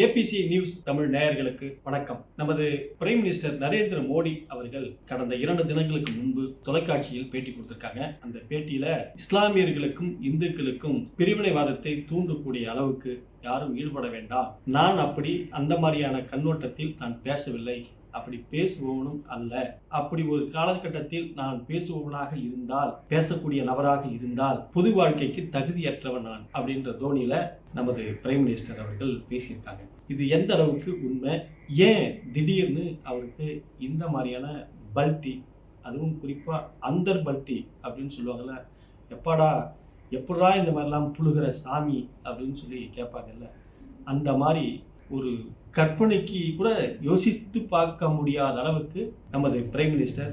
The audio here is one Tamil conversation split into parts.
ஏபிசி நியூஸ் தமிழ் நேயர்களுக்கு வணக்கம். நமது பிரைம் மினிஸ்டர் நரேந்திர மோடி அவர்கள் கடந்த இரண்டு தினங்களுக்கு முன்பு தொலைக்காட்சியில் பேட்டி கொடுத்திருக்காங்க. அந்த பேட்டியில இஸ்லாமியர்களுக்கும் இந்துக்களுக்கும் பிரிவினைவாதத்தை தூண்டக்கூடிய அளவுக்கு யாரும் ஈடுபட வேண்டாம். நான் அப்படி அந்த மாதிரியான கண்ணோட்டத்தில் நான் பேசவில்லை. அப்படி பேசுபவனும் அல்ல. அப்படி ஒரு காலகட்டத்தில் நான் பேசுபவனாக இருந்தால் பேசக்கூடிய நபராக இருந்தால் பொது வாழ்க்கைக்கு தகுதியற்றவன் நான் அப்படின்ற தோனியில நமது பிரைம் மினிஸ்டர் அவர்கள் பேசியிருக்காங்க. இது எந்த அளவுக்கு உண்மை? ஏன் திடீர்னு அவருக்கு இந்த மாதிரியான பல்ட்டி அதுவும் குறிப்பா அந்தர் பல்ட்டி அப்படின்னு சொல்லுவாங்கல்ல எப்பாடா எப்படா இந்த மாதிரிலாம் புழுகிற சாமி அப்படின்னு சொல்லி கேட்பாங்கல்ல அந்த மாதிரி ஒரு கற்பனைக்கு கூட யோசித்து பார்க்க முடியாத அளவுக்கு நமது பிரைம் மினிஸ்டர்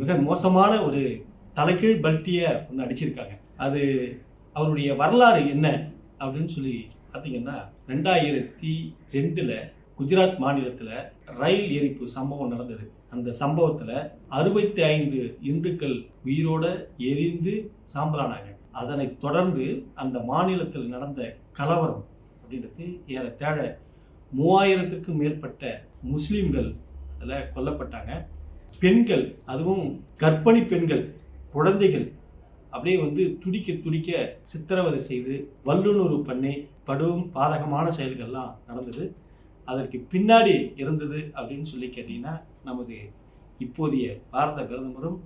மிக மோசமான ஒரு தலைகீழ் பல்ட்டியை ஒன்று அடிச்சிருக்காங்க. அது அவருடைய வரலாறு என்ன அப்படின்னு சொல்லி பார்த்தீங்கன்னா ரெண்டாயிரத்தி ரெண்டில் குஜராத் மாநிலத்தில் ரயில் எரிப்பு சம்பவம் நடந்தது. அந்த சம்பவத்தில் அறுபத்தி ஐந்து இந்துக்கள் உயிரோட எரிந்து சாம்பலானாங்க. அதனைத் தொடர்ந்து அந்த மாநிலத்தில் நடந்த கலவரம் அப்படின்றது ஏற தேட மூவாயிரத்துக்கும் மேற்பட்ட முஸ்லீம்கள் அதில் கொல்லப்பட்டாங்க. பெண்கள் அதுவும் கர்ப்பிணி பெண்கள் குழந்தைகள் அப்படியே வந்து துடிக்க துடிக்க சித்திரவதை செய்து வல்லுணர்வு பண்ணி படும் பாதகமான செயல்கள்லாம் நடந்தது. அதற்கு பின்னாடி இருந்தது அப்படின்னு சொல்லி கேட்டிங்கன்னா நமது இப்போதைய பாரத பிரதமரும்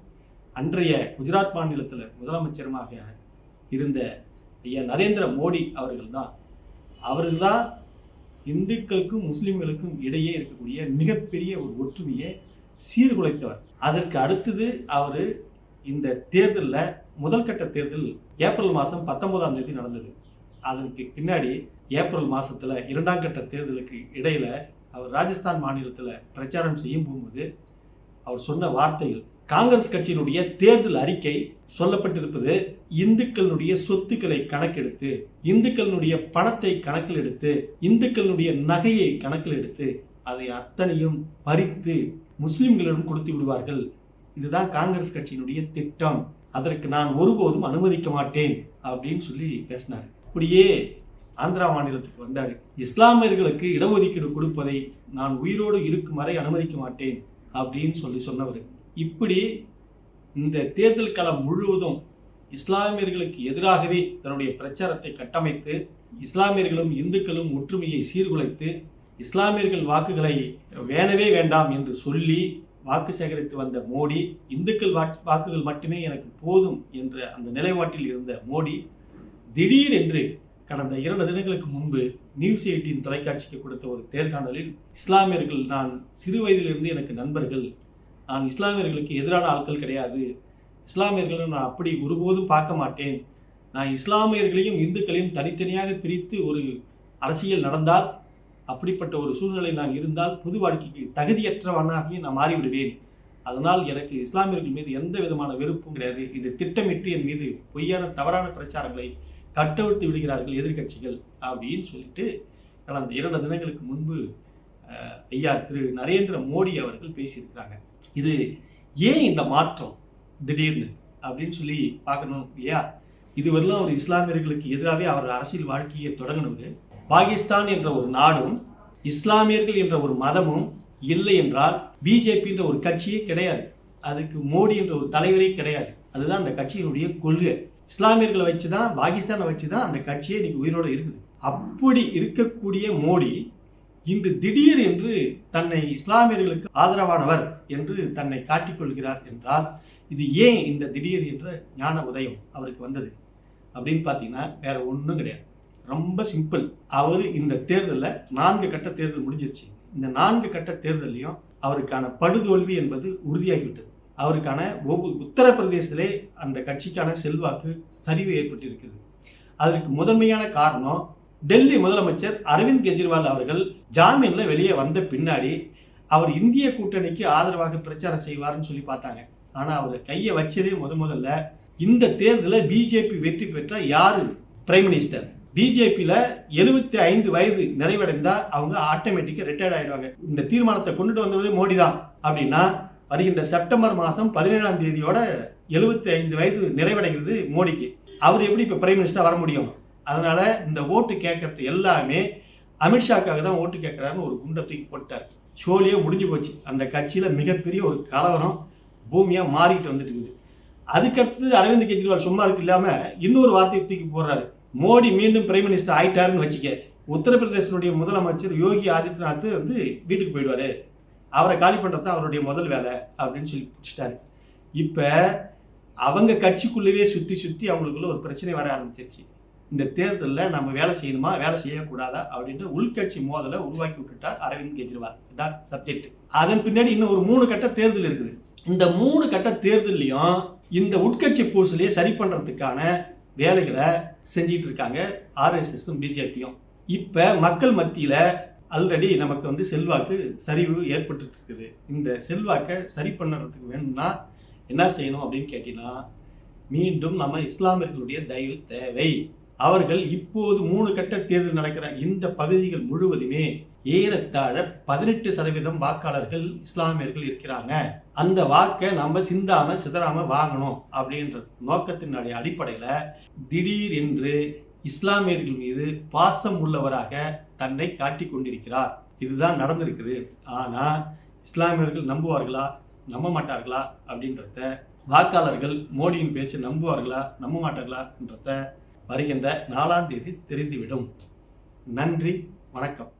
அன்றைய குஜராத் மாநிலத்தில் முதலமைச்சருமாக இருந்த ஐயா நரேந்திர மோடி அவர்கள் தான் அவர்கள் தான் இந்துக்களுக்கும் முஸ்லிம்களுக்கும் இடையே இருக்கக்கூடிய மிகப்பெரிய ஒரு ஒற்றுமையை சீர்குலைத்தவர். அதற்கு அடுத்தது அவர் இந்த தேர்தலில் முதல் கட்ட தேர்தல் ஏப்ரல் மாதம் பத்தொன்பதாம் தேதி நடந்தது. அதற்கு பின்னாடி ஏப்ரல் மாதத்தில் இரண்டாம் கட்ட தேர்தலுக்கு இடையில் அவர் ராஜஸ்தான் மாநிலத்தில் பிரச்சாரம் செய்யும் போகும்போது அவர் சொன்ன வார்த்தைகள் காங்கிரஸ் கட்சியினுடைய தேர்தல் அறிக்கை சொல்லப்பட்டிருப்பது இந்துக்களுடைய சொத்துக்களை கணக்கெடுத்து இந்துக்களுடைய பணத்தை கணக்கில் எடுத்து இந்துக்களுடைய நகையை கணக்கில் எடுத்து அதை அத்தனையும் பறித்து முஸ்லிம்களிடம் கொடுத்து விடுவார்கள். இதுதான் காங்கிரஸ் கட்சியினுடைய திட்டம். அதற்கு நான் ஒருபோதும் அனுமதிக்க மாட்டேன் அப்படின்னு சொல்லி பேசினார். அப்படியே ஆந்திரா மாநிலத்துக்கு வந்தார். இஸ்லாமியர்களுக்கு இடஒதுக்கீடு கொடுப்பதை நான் உயிரோடு இருக்கும் வரை அனுமதிக்க மாட்டேன் அப்படின்னு சொல்லி சொன்னவர். இப்படி இந்த தேர்தல் களம் முழுவதும் இஸ்லாமியர்களுக்கு எதிராகவே தன்னுடைய பிரச்சாரத்தை கட்டமைத்து இஸ்லாமியர்களும் இந்துக்களும் ஒற்றுமையை சீர்குலைத்து இஸ்லாமியர்கள் வாக்குகளை வேணவே வேண்டாம் என்று சொல்லி வாக்கு சேகரித்து வந்த மோடி இந்துக்கள் வாக்குகள் மட்டுமே எனக்கு போதும் என்ற அந்த நிலைப்பாட்டில் இருந்த மோடி திடீர் என்று கடந்த இரண்டு தினங்களுக்கு முன்பு நியூஸ் எயிட்டின் தொலைக்காட்சிக்கு கொடுத்த ஒரு நேர்காணலில் இஸ்லாமியர்கள் நான் சிறு வயதிலிருந்து எனக்கு நண்பர்கள் நான் இஸ்லாமியர்களுக்கு எதிரான ஆட்கள் கிடையாது. இஸ்லாமியர்களை நான் அப்படி ஒருபோதும் பார்க்க மாட்டேன். நான் இஸ்லாமியர்களையும் இந்துக்களையும் தனித்தனியாக பிரித்து ஒரு அரசியல் நடந்தால் அப்படிப்பட்ட ஒரு சூழ்நிலை நான் இருந்தால் பொது வாழ்க்கைக்கு தகுதியற்றவனாகி நான் மாறிவிடுவேன். அதனால் எனக்கு இஸ்லாமியர்கள் மீது எந்த விதமான வெறுப்பும் கிடையாது. இது திட்டமிட்டு என் மீது பொய்யான தவறான பிரச்சாரங்களை கட்டவிழ்த்து விடுகிறார்கள் எதிர்கட்சிகள் அப்படின்னு சொல்லிட்டு கடந்த இரண்டு தினங்களுக்கு முன்பு ஐயா திரு நரேந்திர மோடி அவர்கள் பேசியிருக்கிறாங்க. இது ஏன் இந்த மாற்றம் திடீர்னு அப்படின்னு சொல்லி பார்க்கணும் இல்லையா? இதுவரையிலும் அவர் இஸ்லாமியர்களுக்கு எதிராகவே அவர் அரசியல் வாழ்க்கையை தொடங்கினது பாகிஸ்தான் என்ற ஒரு நாடும் இஸ்லாமியர்கள் என்ற ஒரு மதமும் இல்லை என்றால் பிஜேபி என்ற ஒரு கட்சியே கிடையாது. அதுக்கு மோடி என்ற ஒரு தலைவரே கிடையாது. அதுதான் அந்த கட்சியினுடைய கொள்கை. இஸ்லாமியர்களை வச்சு தான் பாகிஸ்தானை வச்சு தான் அந்த கட்சியே இன்னைக்கு உயிரோடு இருக்குது. அப்படி இருக்கக்கூடிய மோடி இன்று திடீர் என்று தன்னை இஸ்லாமியர்களுக்கு ஆதரவானவர் என்று தன்னை காட்டிக்கொள்கிறார் என்றால் இது ஏன் இந்த திடீர் என்ற ஞான உதயம் அவருக்கு வந்தது? அப்படின்னு பார்த்தீங்கன்னா வேற ஒன்றும் கிடையாது. ரொம்ப சிம்பிள் அவர் இந்த தேர்தலில் நான்கு கட்ட தேர்தல் முடிஞ்சிருச்சு. இந்த நான்கு கட்ட தேர்தலையும் அவருக்கான படுதோல்வி என்பது உறுதியாகிவிட்டது. அவருக்கான ஒவ்வொரு உத்தரப்பிரதேசத்திலே அந்த கட்சிக்கான செல்வாக்கு சரிவு ஏற்பட்டிருக்கிறது. அதற்கு முதன்மையான காரணம் டெல்லி முதலமைச்சர் அரவிந்த் கெஜ்ரிவால் அவர்கள் ஜாமீன்ல வெளியே வந்த பின்னாடி அவர் இந்திய கூட்டணிக்கு ஆதரவாக பிரச்சாரம் செய்வார்னு சொல்லி பார்த்தாங்க. ஆனா அவர் கையை வச்சதே முத முதல்ல இந்த தேர்தலில் பிஜேபி வெற்றி பெற்ற யாரு? பிரைம் மினிஸ்டர் பிஜேபியில் எழுபத்தி ஐந்து வயது நிறைவடைந்தால் அவங்க ஆட்டோமேட்டிக்காக ரிட்டையர்ட் ஆகிடுவாங்க இந்த தீர்மானத்தை கொண்டுட்டு வந்தது மோடி தான் அப்படின்னா வருகின்ற செப்டம்பர் மாதம் பதினேழாம் தேதியோட எழுபத்தி ஐந்து வயது நிறைவடைகிறது மோடிக்கு. அவர் எப்படி இப்போ பிரைம் மினிஸ்டர் வர முடியும்? அதனால் இந்த ஓட்டு கேட்கறது எல்லாமே அமித்ஷாக்காக தான் ஓட்டு கேட்குறாருன்னு ஒரு குண்டை தூக்கி போட்டார். ஷோலியே முடிஞ்சு போச்சு. அந்த கட்சியில் மிகப்பெரிய ஒரு கலவரம் பூமியாக மாறிக்கிட்டு வந்துட்டு இருக்குது அதுக்கடுத்தது அரவிந்த் கெஜ்ரிவால் சும்மா இருக்கு இல்லாமல் இன்னொரு வார்த்தையை தூக்கி போடுறாரு. மோடி மீண்டும் பிரைம் மினிஸ்டர் ஆயிட்டாருன்னு வச்சுக்க. உத்தரப்பிரதேசனுடைய முதலமைச்சர் யோகி ஆதித்யநாத் வந்து வீட்டுக்கு போயிடுவார். அவரை காலி பண்ணுறது தான் அவருடைய முதல் வேலை அப்படின்னு சொல்லி பிடிச்சிட்டாரு. இப்போ அவங்க கட்சிக்குள்ளேயே சுற்றி சுற்றி அவங்களுக்குள்ள ஒரு பிரச்சனை வர ஆரம்பிச்சிருச்சு. இந்த தேர்தலில் நம்ம வேலை செய்யணுமா? வேலை செய்யக்கூடாதா? அப்படின்ற உள்கட்சி மோதலை உருவாக்கி விட்டுட்டார் அரவிந்த் கெஜ்ரிவால். இதான் சப்ஜெக்ட் அதன் பின்னாடி இன்னும் ஒரு மூணு கட்ட தேர்தல் இருக்குது. இந்த மூணு கட்ட தேர்தல்லையும் இந்த உட்கட்சி பூசலையே சரி பண்ணுறதுக்கான வேலைகளை செஞ்சிட்டு இருக்காங்க ஆர்எஸ்எஸும் பிஜேபியும் இப்போ மக்கள் மத்தியில் ஆல்ரெடி நமக்கு வந்து செல்வாக்கு சரிவு ஏற்பட்டு இருக்குது இந்த செல்வாக்கை சரி பண்ணுறதுக்கு வேணும்னா என்ன செய்யணும் அப்படின்னு கேட்டீங்கன்னா மீண்டும் நம்ம இஸ்லாமியர்களுடைய தயவு தேவை. அவர்கள் இப்போது மூணு கட்ட தேர்தல் நடக்கிற இந்த பகுதிகள் முழுவதுமே ஏறத்தாழ பதினெட்டு சதவீதம் வாக்காளர்கள் இஸ்லாமியர்கள் இருக்கிறாங்க. அந்த வாக்கை நம்ம சிந்தாம சிதறாம வாங்கணும் அப்படின்ற நோக்கத்தினுடைய அடிப்படையில் திடீர் என்று இஸ்லாமியர்கள் மீது பாசம் உள்ளவராக தன்னை காட்டி கொண்டிருக்கிறார். இதுதான் நடந்திருக்குது. ஆனா இஸ்லாமியர்கள் நம்புவார்களா? நம்ப மாட்டார்களா? அப்படின்றத வாக்காளர்கள் மோடியின் பேச்சு நம்புவார்களா? நம்ப மாட்டார்களா? என்றத வருகின்ற நாலாம் தேதி தெரிந்துவிடும். நன்றி வணக்கம்.